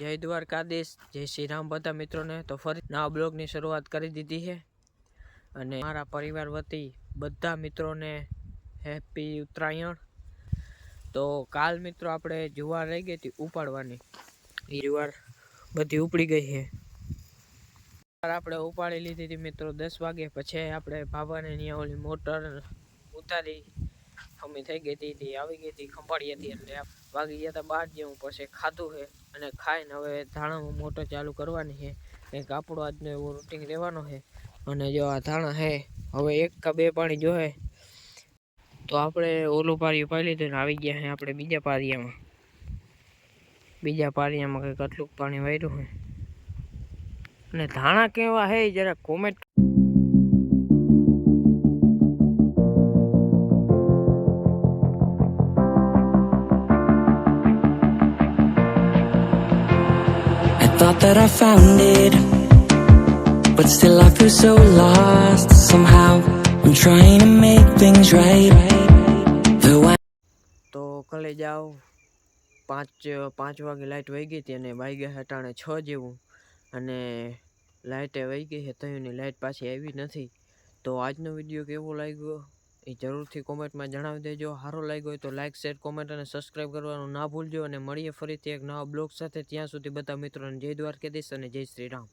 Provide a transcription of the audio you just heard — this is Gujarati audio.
જય દ્વારકાધીશ, જય શ્રી રામ બધા મિત્રોને. તો ફરી નવા બ્લોગની શરૂઆત કરી દીધી છે. અને મારા પરિવાર વતી બધા મિત્રોને હેપી ઉત્તરાયણ. તો કાલ મિત્રો આપણે જુવાર રહી ગઈ હતી ઉપાડવાની. એ જુવાર બધી ઉપડી ગઈ છે. આપણે ઉપાડી લીધી હતી મિત્રો દસ વાગે પછી આપણે ભાભાને ત્યાં ઓલી મોટર ઉતારી મમ્મી થઈ ગઈ હતી, તે આવી ગઈ હતી, ખંભાળી હતી એટલે વાગી ગયા હતા બાર જેવું, પછી ખાધું છે અને ખાઈને હવે ધાણામાં મોટર ચાલુ કરવાની છે કંઈક આપણો આજનો એવો રૂટિંગ રહેવાનો છે અને જો આ ધાણા છે હવે એક કા બે પાણી જોહે. તો આપણે ઓલું પારિયું પાઈ લીધું ને આવી ગયા છે આપણે બીજા પારિયામાં. બીજા પારિયામાં કંઈક આટલું પાણી વાર્યું છે અને ધાણા કેવા હે જરા comment thought that I found it, but still I feel so lost. Somehow I'm trying to make things right. Though I તો કલે જાઓ પાંચ પાંચ વાગે લાઇટ વહી ગઈ હતી અને વાગ્યા હટાણે છ જેવું અને લાઇટે વહી ગઈ છે તયુંની લાઇટ પાછી આવી નથી તો આજનો વીડિયો કેવો લાગ્યો એ જરૂરથી કોમેન્ટમાં જણાવી દેજો. સારો લાગ્યો હોય તો લાઇક શેર કોમેન્ટ અને સબસ્ક્રાઈબ કરવાનું ના ભૂલજો અને મળીએ ફરીથી એક નવા બ્લોગ સાથે. ત્યાં સુધી બધા મિત્રોને જય દ્વારકાધીશ અને જય શ્રી રામ.